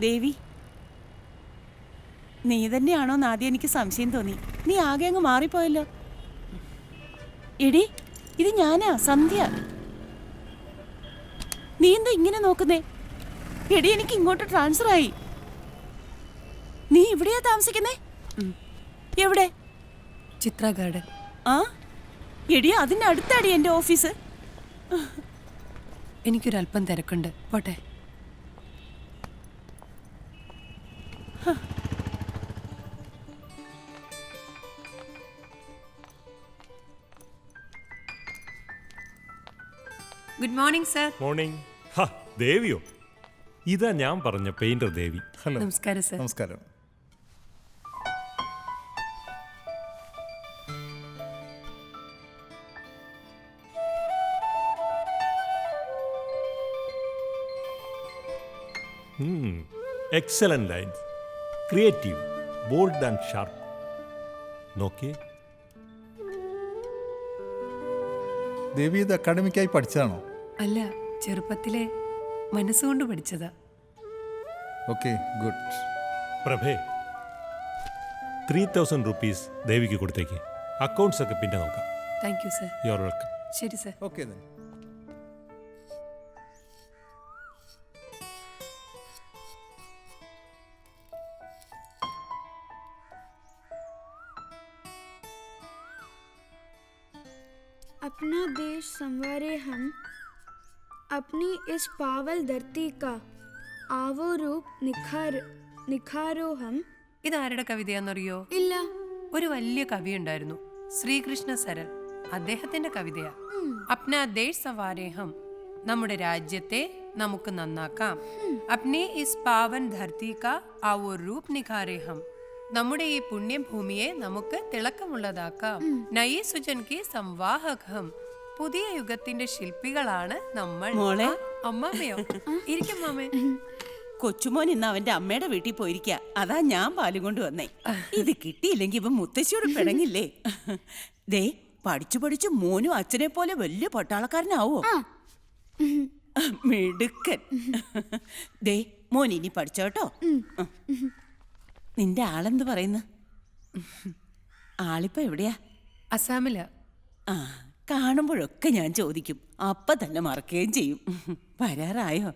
ദേവി നീ തന്നെയാണോ ആദ്യം എനിക്ക് സംശയം തോന്നി. നീ ആകെ അങ്ങ് മാറിപ്പോയല്ലോ. എടി ഇത് ഞാനാ സന്ധ്യ. നീ എന്താ ഇങ്ങനെ നോക്കുന്നേ? എടി എനിക്ക് ഇങ്ങോട്ട് ട്രാൻസ്ഫർ ആയി നീ ഇവിടെയാ താമസിക്കുന്നേ? എവിടെ? ചിത്ര ഗാർഡൻ. ആ? എടി അതിന്റെ അടുത്താടി എന്റെ ഓഫീസ്. എനിക്കൊരല്പം തിരക്കുണ്ട്. പോട്ടെ. ഗുഡ് മോർണിംഗ് സർ മോർണിംഗ് ഹാ ദേവിയോ. ഇതാ ഞാൻ പറഞ്ഞ പെയിന്റർ ദേവി. ഹലോ. നമസ്കാരം സർ നമസ്കാരം. Excellent lines creative bold and sharp. നോക്കിയേ. ദേവി ഇത് അക്കാഡമിക്കായി പഠിച്ചതാണോ? അല്ല ചെറുപ്പത്തിലെ മനസ്സുകൊണ്ട് പഠിച്ചതാ. Okay good. പ്രഭേ three thousand rupees ദേവിക്ക് കൊടുത്തേക്ക്. അക്കൗണ്ട്സ് ഒക്കെ പിന്നെ നോക്കാം. Thank you sir you are welcome ശരി സർ ഓക്കെ देश संवारे हम अपनी इस पावल धरती का आवो रूप निखार निखारो हम ഇതാരുടെ കവിതയാണെന്നറിയോ ഇല്ല ഒരു വലിയ കവി ഉണ്ടായിരുന്നു ശ്രീകൃഷ്ണ സരൻ അദ്ദേഹത്തിന്റെ കവിതയാ അപ്നാ ദേശ് സവാരേഹം നമ്മുടെ രാജ്യത്തെ നമുക്ക് നന്നാക്കാം അപ്നെ ഇസ് പാവൻ ധർത്തി കാ ആവോ രൂപ് നിഖാരേഹം നമ്മുടെ ഈ പുണ്യഭൂമിയെ നമുക്ക് തിളക്കമുള്ളതാക്കാം നയി സുജൻ കി സംവാഹകം പുതിയ യുഗത്തിന്റെ ശില്പികളാണ് നമ്മൾ. മോളെ. അമ്മാമ്മയോ? ഇരിക്കും മാമേ. കൊച്ചുമോൻ ഇന്ന് അവന്റെ അമ്മയുടെ വീട്ടിൽ പോയിരിക്ക. അതാ ഞാൻ പാലും കൊണ്ട് വന്നേ. ഇത് കിട്ടിയില്ലെങ്കിൽ ഇവൻ മുത്തശ്ശിയോട് പിണങ്ങില്ലേ? ദേ പഠിച്ചു പഠിച്ചു മോനും അച്ഛനെ പോലെ വലിയ പട്ടാളക്കാരനാവോ? മിടുക്കൻ. ദേ മോൻ ഇനി പഠിച്ചോട്ടോ നിന്റെ ആളെന്ത് പറയുന്നു? ആളിപ്പോ എവിടെയാ? അസാമില. ആ. കാണുമ്പോഴൊക്കെ ഞാൻ ചോദിക്കും അപ്പ തന്നെ മറക്കുകയും ചെയ്യും വരാറായോ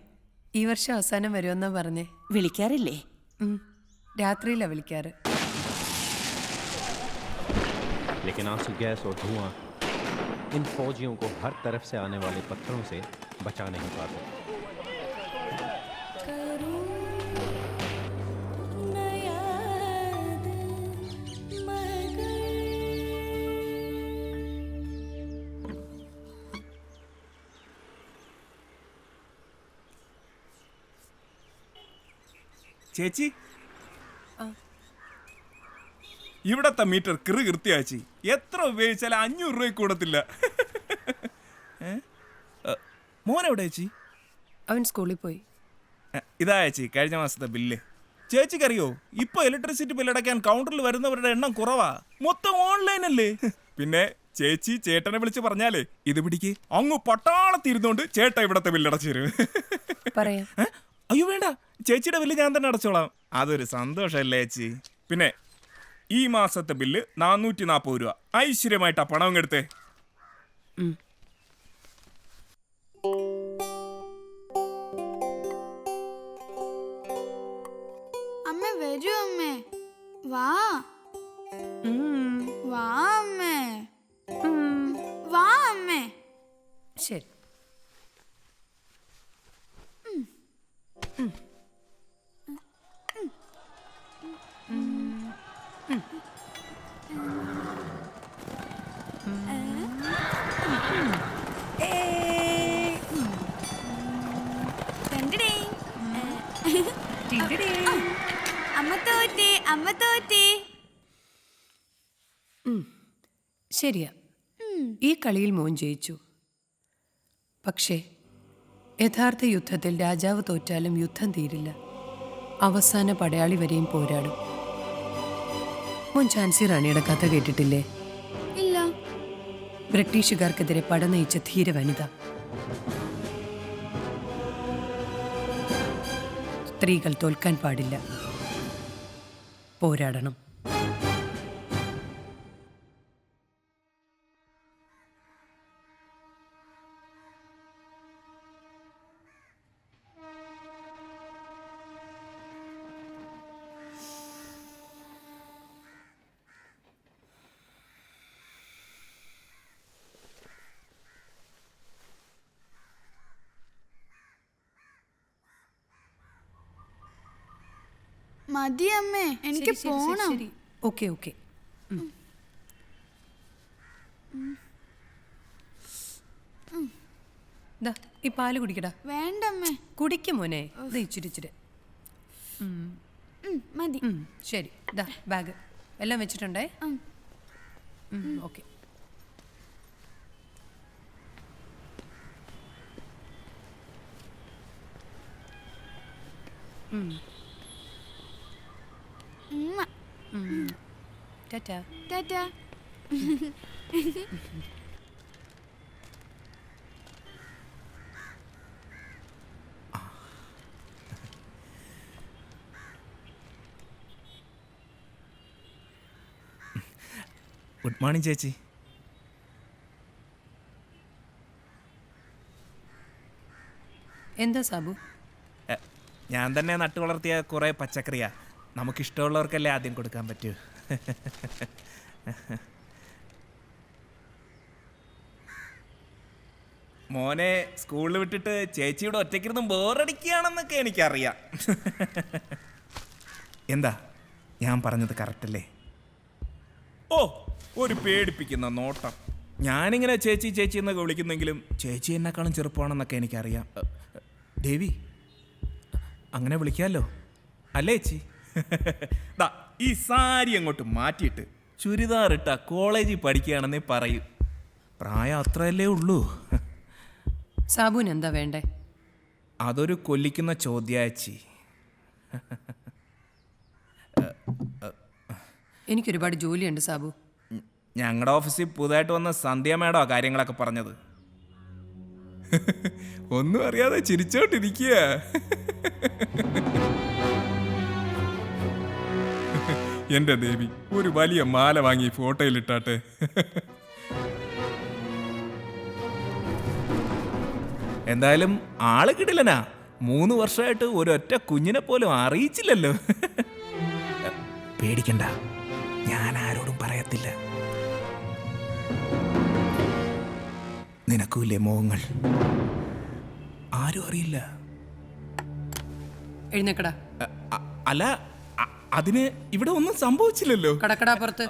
ഈ വർഷം അവസാനം വരുമെന്നാ പറഞ്ഞേ വിളിക്കാറില്ലേ ഉം. രാത്രിയിലാ വിളിക്കാറ് लेकिन आंसू गैस और धुआं इन फौजियों को हर तरफ से आने वाले पत्थरों से बचा नहीं पाते ചേച്ചി? ഇവിടത്തെ മീറ്റർ കിറു കൃത്യാച്ചി. എത്ര ഉപയോഗിച്ചാലും അഞ്ഞൂറ് രൂപ കൂടത്തില്ല. മോൻ ചേച്ചി? അവൻ സ്കൂളിൽ പോയി. ഇതാ ചേച്ചി കഴിഞ്ഞ മാസത്തെ ബില്ല്. ചേച്ചിക്കറിയോ ഇപ്പൊ ഇലക്ട്രിസിറ്റി ബില്ല് അടയ്ക്കാൻ കൗണ്ടറിൽ വരുന്നവരുടെ എണ്ണം കുറവാ. മൊത്തം ഓൺലൈൻ അല്ലേ? പിന്നെ ചേച്ചി ചേട്ടനെ വിളിച്ച് പറഞ്ഞാലേ ഇത് പിടിക്ക്. അങ്ങ് പട്ടാളത്തിരുന്നോണ്ട് ചേട്ട ഇവിടത്തെ ബില്ലടച്ചു തരും. അയ്യോ വേണ്ട. ചേച്ചിയുടെ ബില്ല് ഞാൻ തന്നെ അടച്ചോളാം. അതൊരു സന്തോഷമല്ലേ ചേച്ചി? പിന്നെ ഈ മാസത്തെ ബില്ല് നാനൂറ്റി നാൽപ്പത് രൂപ. ഐശ്വര്യമായിട്ടാ പണം അങ്ങ് എടുത്തേ അമ്മ വരൂ അമ്മേ. വാ. വാ. അമ്മ തോറ്റേ അമ്മ തോറ്റേ ശരിയാ. ഈ കളിയിൽ മോൻ ജയിച്ചു. പക്ഷേ യഥാർത്ഥ യുദ്ധത്തിൽ രാജാവ് തോറ്റാലും യുദ്ധം തീരില്ല. അവസാന പടയാളി വരെയും പോരാടും. മോൻ ഝാൻസി റാണിയുടെ കഥ കേട്ടിട്ടില്ലേ? ഇല്ല. ബ്രിട്ടീഷുകാർക്കെതിരെ പട നയിച്ച ധീര വനിത സ്ത്രീകൾ തോൽക്കാൻ പാടില്ല. പോരാടണം. മതി അമ്മേ എനിക്ക് പോണം. Okay okay. ഈ പാൽ കുടിക്കടാ. വേണ്ട അമ്മേ കുടിക്കും മോനെ. ഇത് ഇച്ചിരി ഇച്ചിരി. മതി. ശരി. ദാ ബാഗ്. എല്ലാം വെച്ചിട്ടുണ്ടേ. ഓക്കെ. ഉമ്മ. ടാറ്റാ. ടാറ്റാ. ഗുഡ് മോർണിംഗ് ചേച്ചി. എന്താ സാബു? ഞാൻ തന്നെ നട്ടു വളർത്തിയ കുറേ പച്ചക്കറിയാ. നമുക്കിഷ്ടമുള്ളവർക്കല്ലേ ആദ്യം കൊടുക്കാൻ പറ്റൂ? മോനെ സ്കൂളിൽ വിട്ടിട്ട് ചേച്ചിയുടെ ഒറ്റയ്ക്കിരുന്ന് ബോറടിക്കുകയാണെന്നൊക്കെ എനിക്കറിയാം. എന്താ? ഞാൻ പറഞ്ഞത് കറക്റ്റല്ലേ? ഓ ഒരു പേടിപ്പിക്കുന്ന നോട്ടം. ഞാനിങ്ങനെ ചേച്ചി ചേച്ചി എന്നൊക്കെ വിളിക്കുന്നെങ്കിലും ചേച്ചി എന്നെക്കാളും ചെറുപ്പമാണെന്നൊക്കെ എനിക്കറിയാം. ദേവി അങ്ങനെ വിളിക്കാമല്ലോ. അല്ലേ ചേച്ചി? ദാ ഈ സാരി അങ്ങോട്ട് മാറ്റിയിട്ട് ചുരിദാർ ഇട്ട കോളേജിൽ പഠിക്കുകയാണെന്നേ പറയൂ. പ്രായം അത്രയല്ലേ ഉള്ളൂ. സാബുൻ എന്താ വേണ്ടേ? അതൊരു കൊല്ലിക്കുന്ന ചോദ്യാച്ചി എനിക്കൊരുപാട് ജോലിയുണ്ട് സാബു. ഞങ്ങളുടെ ഓഫീസിൽ പുതുതായിട്ട് വന്ന സന്ധ്യ മേഡോ കാര്യങ്ങളൊക്കെ പറഞ്ഞത്. ഒന്നും അറിയാതെ ചിരിച്ചോണ്ടിരിക്കുക എന്റെ ദേവി ഒരു വലിയ മാല വാങ്ങി ഫോട്ടോയിൽ ഇട്ടാട്ടെ. എന്തായാലും ആൾ കിടിലനാ. മൂന്ന് വർഷമായിട്ട് ഒരൊറ്റ കുഞ്ഞിനെ പോലും അറിയിച്ചില്ലല്ലോ. പേടിക്കണ്ട ഞാൻ ആരോടും പറയത്തില്ല. നിനക്കൂല്ലേ മോഹങ്ങൾ? ആരും അറിയില്ല. എഴുന്നേക്കടാ. അല്ല അതിന് ഇവിടെ ഒന്നും സംഭവിച്ചില്ലല്ലോ. കടക്കടാപ്പുറത്ത്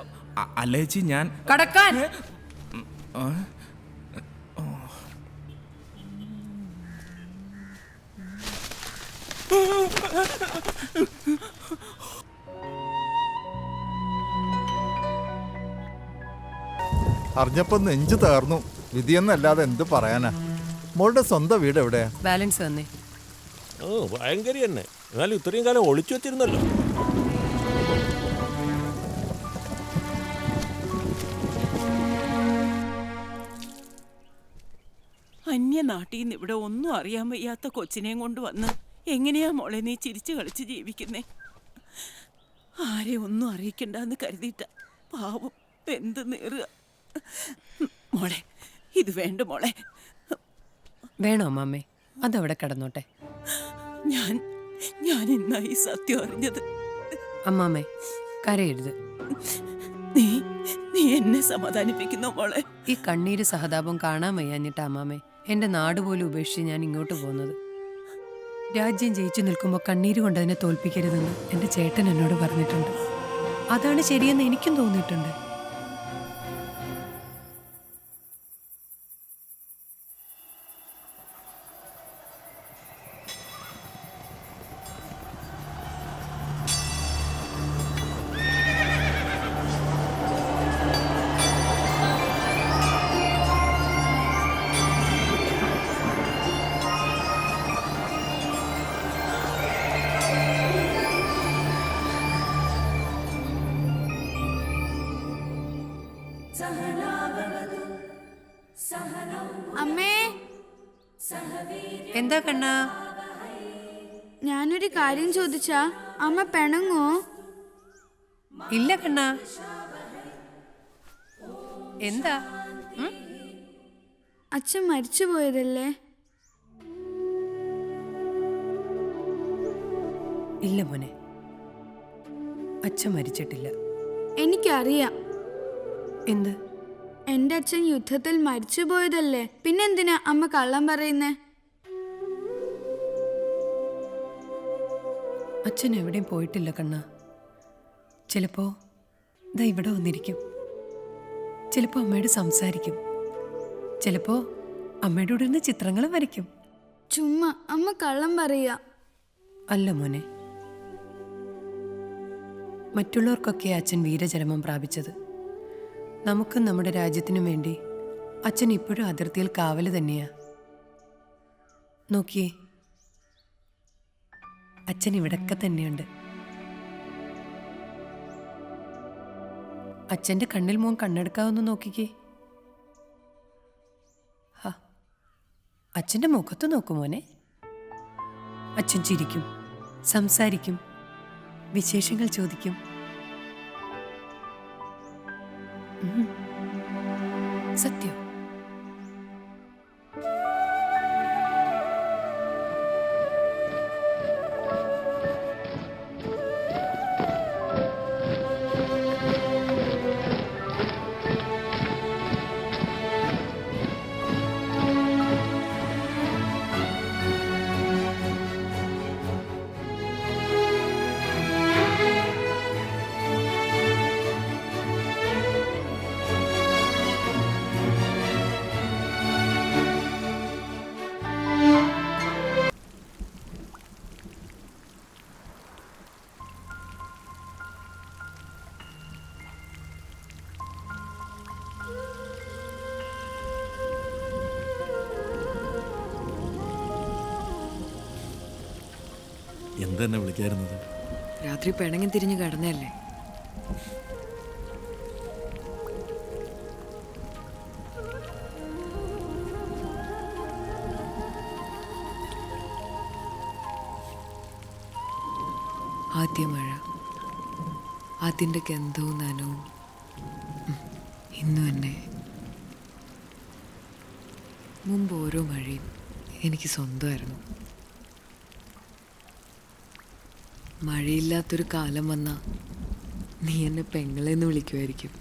അല്ല ചേച്ചി ഞാൻ കടക്കാൻ! ആ? അറിഞ്ഞപ്പോ നെഞ്ചു തകർന്നു. വിധിയെന്നല്ലാതെ എന്ത് പറയാനാ? മോളുടെ സ്വന്തം വീട് എവിടെയാ? ബാലൻസ് തന്നെ ഓ ഭയങ്കര തന്നെ. എന്നാലും ഇത്രയും കാലം ഒളിച്ചു വെച്ചിരുന്നല്ലോ. അന്യനാട്ടിൽ നിന്ന് ഇവിടെ ഒന്നും അറിയാൻ വയ്യാത്ത കൊച്ചിനെയും കൊണ്ട് വന്ന് എങ്ങനെയാ മോളെ നീ ചിരിച്ചു കളിച്ച് ജീവിക്കുന്നേ? ആരെ ഒന്നും അറിയിക്കണ്ടെന്ന് കരുതിയിട്ട പാവം എന്ത് നേറുക മോളെ ഇത് വേണ്ട മോളെ. വേണോ മാമ്മേ അതവിടെ കിടന്നോട്ടെ. ഞാൻ ഞാൻ ഇന്നായി സത്യം അറിഞ്ഞത്? അമ്മാമ്മേ കരയരുത്. നീ നീ എന്നെ സമാധാനിപ്പിക്കുന്നു മോളെ. ഈ കണ്ണീര് സഹതാപം കാണാൻ വയ്യാഞ്ഞിട്ട് അമ്മാമ്മേ. എന്റെ നാട് പോലും ഉപേക്ഷിച്ച് ഞാൻ ഇങ്ങോട്ട് പോകുന്നത്. രാജ്യം ജയിച്ചു നിൽക്കുമ്പോൾ കണ്ണീര് കൊണ്ട് അതിനെ തോൽപ്പിക്കരുതെന്ന് എന്റെ ചേട്ടൻ എന്നോട് പറഞ്ഞിട്ടുണ്ട്. അതാണ് ശരിയെന്ന് എനിക്കും തോന്നിയിട്ടുണ്ട്. എന്താ കണ്ണാ? ഞാനൊരു കാര്യം ചോദിച്ചാ അമ്മ പെണങ്ങോ? ഇല്ല കണ്ണ. എന്താ? അച്ഛൻ മരിച്ചു പോയതല്ലേ? ഇല്ല മോനെ. അച്ഛൻ മരിച്ചിട്ടില്ല. എനിക്കറിയാം. എന്ത്? എന്റെ അച്ഛൻ യുദ്ധത്തിൽ മരിച്ചു പോയതല്ലേ? പിന്നെന്തിനാ അമ്മ കള്ളം പറയുന്നേ? അച്ഛൻ എവിടെയും പോയിട്ടില്ല കണ്ണ. ചിലപ്പോ ദാ ഇവിടെ വന്നിരിക്കും. ചിലപ്പോ അമ്മയോട് സംസാരിക്കും. ചിലപ്പോ അമ്മയുടെ കൂടെ ഇരുന്ന് ചിത്രങ്ങളും വരയ്ക്കും. ചുമ്മാ അമ്മ കള്ളം പറയ. അല്ല മോനെ. മറ്റുള്ളവർക്കൊക്കെ അച്ഛൻ വീരചരമം പ്രാപിച്ചത്. നമുക്കും നമ്മുടെ രാജ്യത്തിനും വേണ്ടി അച്ഛൻ ഇപ്പോഴും അതിർത്തിയിൽ കാവൽ തന്നെയാ. നോക്കിയേ അച്ഛൻ ഇവിടൊക്കെ തന്നെയുണ്ട്. അച്ഛന്റെ കണ്ണിൽ മോൻ കണ്ണെടുക്കാവെന്ന് നോക്കിക്കേ. ഹാ മുഖത്ത് നോക്കും മോനെ. അച്ഛൻ ചിരിക്കും സംസാരിക്കും വിശേഷങ്ങൾ ചോദിക്കും. സത്യം. എന്തെന്നെ വിളിക്കായിരുന്നത്? രാത്രി പിണങ്ങി തിരിഞ്ഞ് കിടന്നല്ലേ ആദ്യ മഴ. അതിന്റെ ഗന്ധവും നനവും. ഇന്നു എന്നെ. മുമ്പ് ഓരോ മഴയും എനിക്ക് സ്വന്തമായിരുന്നു. മഴയില്ലാത്തൊരു കാലം വന്നാ നീ എന്നെ പെങ്ങളെന്ന് വിളിക്കുമായിരിക്കും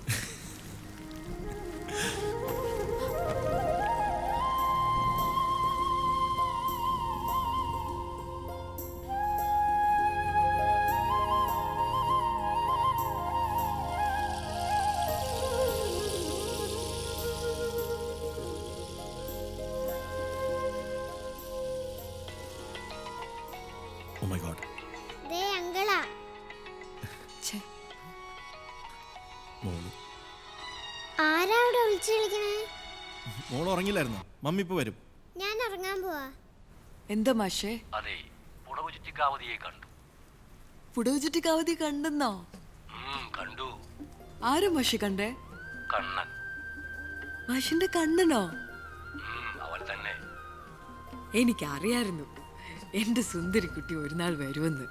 മമ്മി ഇപ്പൊ വരും. ഞാൻ ഇറങ്ങാൻ പോവാ. എന്താ മാഷേ? അതെ പുടവുചുറ്റിക്കാവതിയെ കണ്ടു. പുടവുചുറ്റിക്കാവതി കണ്ടെന്നോ? കണ്ടു. ആരും മാഷി കണ്ടേ? കണ്ണൻ. മാഷിന്റെ കണ്ണനോ? അവൾ അവൻ തന്നെ. എനിക്കറിയായിരുന്നു. എന്റെ സുന്ദരിക്കുട്ടി ഒരു നാൾ വരുമെന്ന്.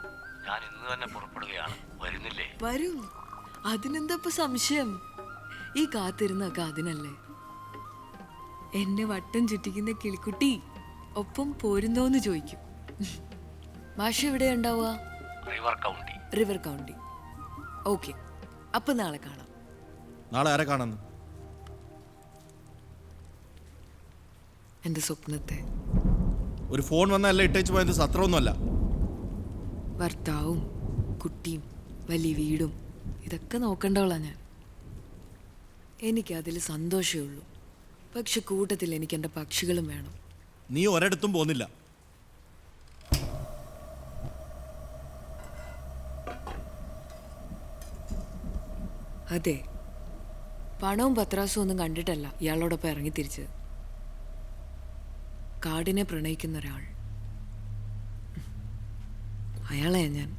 ഞാൻ ഇന്ന് തന്നെ പുറപ്പെടുകയാണ്. വരുന്നില്ലേ? വരും. അതിനെന്താ ഇപ്പൊ സംശയം? ഈ കാത്തിരുന്നൊക്കെ അതിനല്ലേ. എന്നെ വട്ടം ചുറ്റിക്കുന്ന കിളിക്കുട്ടി ഒപ്പം പോരുന്നോന്ന് ചോദിക്കും. മാഷ എവിടെ ഉണ്ടാവുക? River county river county okay അപ്പൊ നാളെ കാണാം. നാളെ ആരെ കാണാന്ന്? എന്റെ സ്വപ്നത്തെ. ഒരു ഫോൺ വന്നല്ല ഇട്ടേച്ച് പോയത് സത്രമൊന്നുമല്ല. ഭർത്താവും കുട്ടിയും വലിയ വീടും ഇതൊക്കെ നോക്കണ്ടവളാ ഞാൻ. എനിക്ക് അതിൽ സന്തോഷമേ ഉള്ളൂ. പക്ഷെ കൂട്ടത്തിൽ എനിക്ക് എന്റെ പക്ഷികളും വേണം. നീ ഒരിടത്തും പോന്നില്ല. അതെ. പണവും പത്രാസും ഒന്നും കണ്ടിട്ടല്ല ഇയാളോടൊപ്പം ഇറങ്ങി തിരിച്ചത്. കാടിനെ പ്രണയിക്കുന്ന ഒരാൾ. അയാളെയാ ഞാൻ.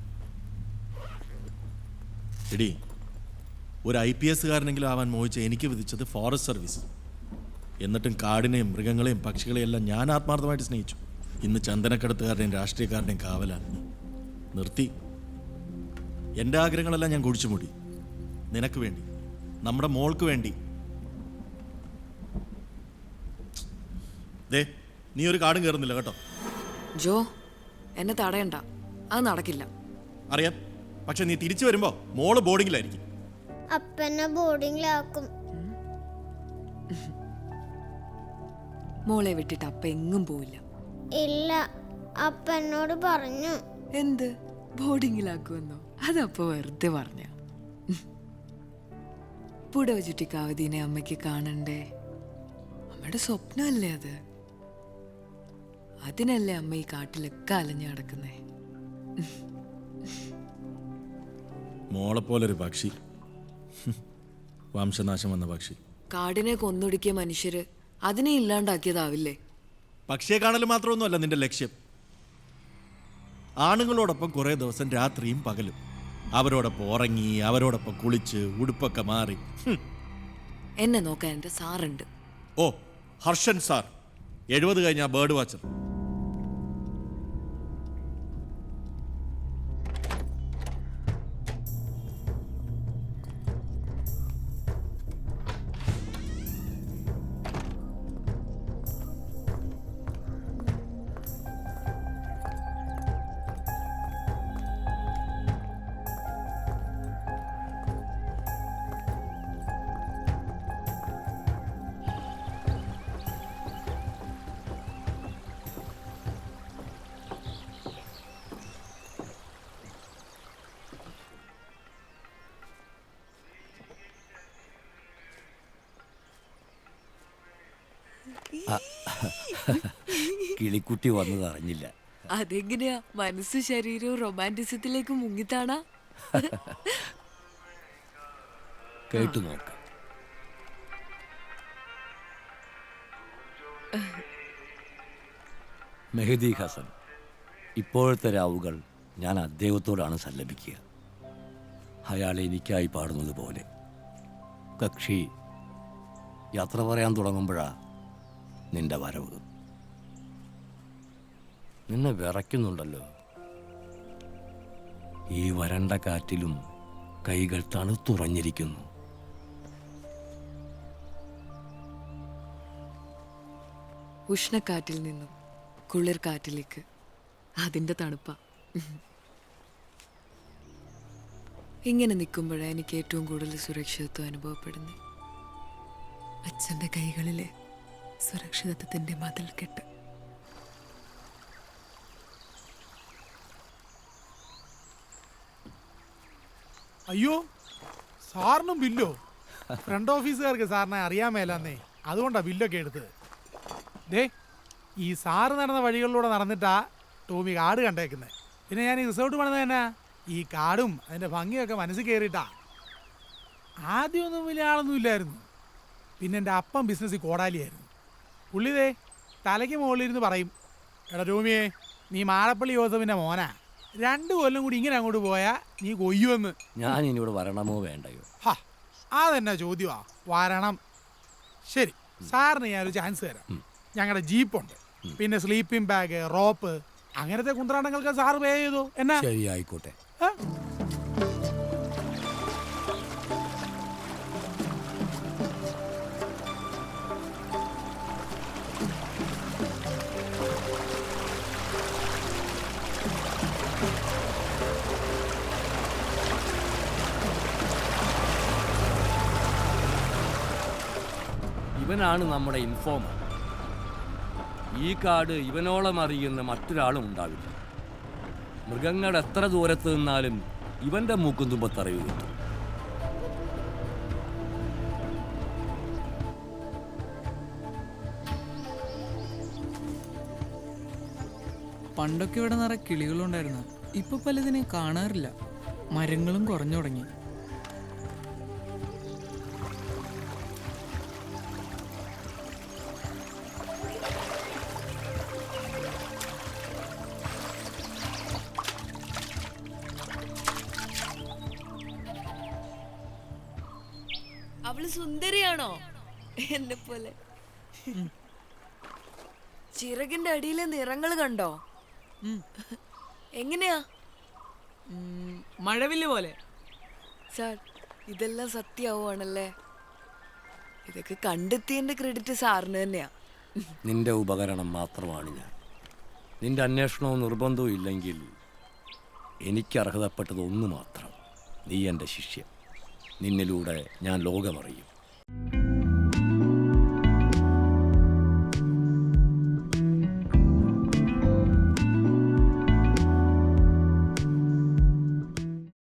എടി ഒരു ഐ പി എസ്സുകാരനെങ്കിലും ആവാൻ മോഹിച്ച എനിക്ക് വിധിച്ചത് ഫോറസ്റ്റ് സർവീസ്. എന്നിട്ടും കാടിനെയും മൃഗങ്ങളെയും പക്ഷികളെയും എല്ലാം ഞാൻ ആത്മാർത്ഥമായിട്ട് സ്നേഹിച്ചു. ഇന്ന് ചന്ദനക്കടത്തുകാരുടെയും രാഷ്ട്രീയക്കാരുടെയും കാവലാണ്. നിർത്തി. എന്റെ ആഗ്രഹങ്ങളെല്ലാം ഞാൻ കുഴിച്ചു മൂടി. നിനക്ക് വേണ്ടി. നമ്മുടെ മോൾക്ക് വേണ്ടി. ദേ നീ ഒരു കാടും കയറുന്നില്ല കേട്ടോ. ജോ എന്നെ തടയണ്ട. അത് നടക്കില്ല. അറിയാം. പക്ഷെ നീ തിരിച്ചു വരുമ്പോ മോൾ ബോർഡിംഗിലായിരിക്കും അപ്പനെ ബോർഡിങ്ങിലാക്കും മോളെ വിട്ടിട്ട് അപ്പ എങ്ങും പോവില്ല. ഇല്ല അപ്പ എന്നോട് പറഞ്ഞു. എന്ത്? ബോർഡിങ്ങിലാക്കുമെന്നോ? അതപ്പോ വെറുതെ പറഞ്ഞ. പുടവ ചുറ്റിക്കാവതീനെ അമ്മയ്ക്ക് കാണണ്ടേ? അമ്മയുടെ സ്വപ്നമല്ലേ അത്? അതിനല്ലേ അമ്മ ഈ കാട്ടിലൊക്കെ അലഞ്ഞു കിടക്കുന്നേ മോളെപ്പോലൊരു പക്ഷി. വംശനാശം വന്ന പക്ഷി. കാടിനെ കൊന്നൊടുക്കിയ മനുഷ്യര് അതിനെ ഇല്ലാണ്ടാക്കിയതാവില്ലേ? പക്ഷിയെ കാണൽ മാത്രമൊന്നുമല്ല നിന്റെ ലക്ഷ്യം. ആണുങ്ങളോടൊപ്പം കുറേ ദിവസം രാത്രിയും പകലും. അവരോടൊപ്പം ഉറങ്ങി അവരോടൊപ്പം കുളിച്ച് ഉടുപ്പൊക്കെ മാറി. എന്നെ നോക്കാൻ എന്റെ സാറുണ്ട്. ഓ ഹർഷൻ സാർ. എഴുപത് കഴിഞ്ഞ ബേർഡ് വാച്ചർ. കിളിക്കുട്ടി വന്നത് അറിഞ്ഞില്ല. അതെങ്ങനെയാ? മനസ്സ് ശരീരവും റൊമാന്റിസത്തിലേക്ക് മുങ്ങിത്താണാ? കേട്ടു നോക്ക്. മെഹദി ഹസൻ ഇപ്പോഴത്തെ രാവുകൾ ഞാൻ അദ്ദേഹത്തോടാണ് സല്ലപിക്കുക. അയാൾ എനിക്കായി പാടുന്നത് പോലെ. കക്ഷി യാത്ര പറയാൻ തുടങ്ങുമ്പോഴാ നിന്റെ വരവ്. നിന്നെ വിറയ്ക്കുന്നുണ്ടല്ലോ. ഈ വരണ്ട കാറ്റിലും കൈകൾ തണുത്തുറഞ്ഞിരിക്കുന്നു. ഉഷ്ണക്കാറ്റിൽ നിന്നും കുളിർ കാറ്റിലേക്ക് അതിന്റെ തണുപ്പ. ഇങ്ങനെ നിൽക്കുമ്പോഴാണ് എനിക്ക് ഏറ്റവും കൂടുതൽ സുരക്ഷിതത്വം അനുഭവപ്പെടുന്നത്. അച്ഛന്റെ കൈകളിലെ സുരക്ഷിതത്വത്തിന്റെ മതിൽ കെട്ട് അയ്യോ സാറിനും ബില്ലോ. ഫ്രണ്ട് ഓഫീസുകാർക്ക് സാറിനെ അറിയാൻ മേലാന്നേ. അതുകൊണ്ടാ ബില്ലൊക്കെ എടുത്തത്. ദേ ഈ സാറ് നടന്ന വഴികളിലൂടെ നടന്നിട്ടാ ടോമി കാട് കണ്ടേക്കുന്നത് പിന്നെ ഞാൻ ഈ റിസോർട്ട് പണിത് തന്നെ ഈ കാടും അതിന്റെ ഭംഗിയൊക്കെ മനസ്സിൽ കയറിയിട്ടാ. ആദ്യമൊന്നും വലിയ ആളൊന്നും ഇല്ലായിരുന്നു. പിന്നെ എന്റെ അപ്പം ബിസിനസ്സിൽ കോടാലിയായിരുന്നു. പുള്ളിതേ തലയ്ക്ക് മുകളിലിരുന്ന് പറയും എടാ ടോമിയെ നീ മാളപ്പള്ളി ജോസഫിന്റെ മോനാ. രണ്ട് കൊല്ലം കൂടി ഇങ്ങനെ അങ്ങോട്ട് പോയാ നീ കൊയ്യുമെന്ന് ഞാൻ ഇനിയോട് വരണമോ വേണ്ടയോ? ഹാ അതെന്നാ ചോദ്യമാ? വരണം. ശരി സാറിന് ഒരു ചാൻസ് തരാം. ഞങ്ങളുടെ ജീപ്പുണ്ട് പിന്നെ സ്ലീപ്പിംഗ് ബാഗ് റോപ്പ് അങ്ങനത്തെ കുന്ത്രാണ്ടങ്ങൾക്ക് സാറ് പേ ചെയ്തു? എന്നാ? ശരി ആയിക്കോട്ടെ ഇവനാണ് നമ്മുടെ ഇൻഫോമർ ഈ കാട് ഇവനോളം അറിയുന്ന മറ്റൊരാളും ഉണ്ടാവില്ല. മൃഗങ്ങൾ എത്ര ദൂരത്ത് നിന്നാലും ഇവന്റെ മൂക്കും കിട്ടും. പണ്ടൊക്കെ ഇവിടെ നിറയെ കിളികളുണ്ടായിരുന്നു. ഇപ്പൊ പലതിനെ കാണാറില്ല. മരങ്ങളും കുറഞ്ഞു തുടങ്ങി. ചിറകിന്റെ അടിയിലെ നിറങ്ങൾ കണ്ടോ? എങ്ങനെയാ? മഴവില്ല് പോലെ. സാർ ഇതെല്ലാം സത്യമാവുകയാണല്ലേ ഇതൊക്കെ കണ്ടെത്തിയതിന്റെ ക്രെഡിറ്റ് സാറിന് തന്നെയാ. നിന്റെ ഉപകരണം മാത്രമാണ് ഞാൻ. നിന്റെ അന്വേഷണവും നിർബന്ധവും ഇല്ലെങ്കിൽ എനിക്ക് അർഹതപ്പെട്ടത് ഒന്ന് മാത്രം. നീ എന്റെ ശിഷ്യൻ നിന്നിലൂടെ ഞാൻ ലോകമറിയും.